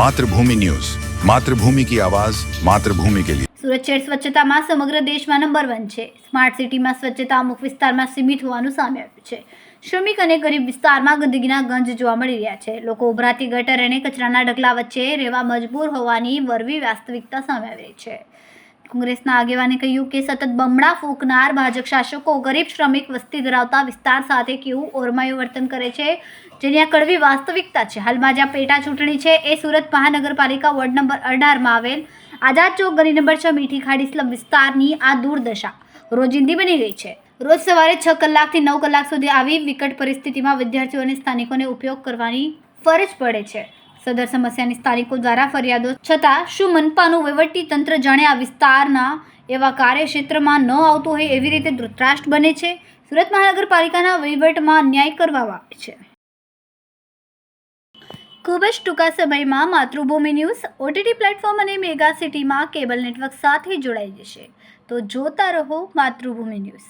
Mathrubhumi news. Mathrubhumi કી આવાજ, માતૃભૂમિ કે લીએ સુરત શહેર સ્વચ્છતામાં સમગ્ર દેશમાં નંબર વન છે. સ્માર્ટ સિટીમાં સ્વચ્છતા અમુક વિસ્તારમાં સીમિત હોવાનું સામે આવ્યું છે. શ્રમિક અને ગરીબ વિસ્તારમાં ગંદકીના ગંજ જોવા મળી રહ્યા છે. લોકો ઉભરાતી ગટર અને કચરાના ઢગલા વચ્ચે રહેવા મજબૂર હોવાની વરવી વાસ્તવિકતા સામે આવી રહી છે. કોંગ્રેસના આગેવાને કહ્યું કે સતત બમણા ફૂંકનાર ભાજપ શાસકો ગરીબ શ્રમિક વસ્તી ધરાવતા વિસ્તાર સાથે કેવું ઓરમાયું વર્તન કરે છે? જેની આ કડવી વાસ્તવિકતા છે. હાલમાં જ્યાં પેટા ચૂંટણી છે એ સુરત મહાનગરપાલિકા વોર્ડ નંબર અઢારમાં આવેલ આઝાદ ચોક ગલી નંબર છ મીઠી ખાડી સ્લમ વિસ્તારની આ દુર્દશા રોજિંદી બની ગઈ છે. રોજ સવારે છ કલાકથી નવ કલાક સુધી આવી વિકટ પરિસ્થિતિમાં વિદ્યાર્થીઓને સ્થાનિકોને ઉપયોગ કરવાની ફરજ પડે છે. સદર સમસ્યાની સ્થાનિકો દ્વારા ફરિયાદો, છતાં શું મનપાનું વહીવટી તંત્ર જાણે આ વિસ્તારના એવા કાર્યક્ષેત્રમાં ન આવતું હોય એવી રીતે ધૃતરાષ્ટ્ર બને છે? સુરત મહાનગરપાલિકાના વહીવટમાં અન્યાય કરવામાં આવે છે. ખૂબ જ ટૂંકા સમયમાં માતૃભૂમિ ન્યૂઝ, ઓટીટી પ્લેટફોર્મ અને મેગા સિટીમાં કેબલ નેટવર્ક સાથે જોડાઈ જશે. તો જોતા રહો માતૃભૂમિ ન્યૂઝ.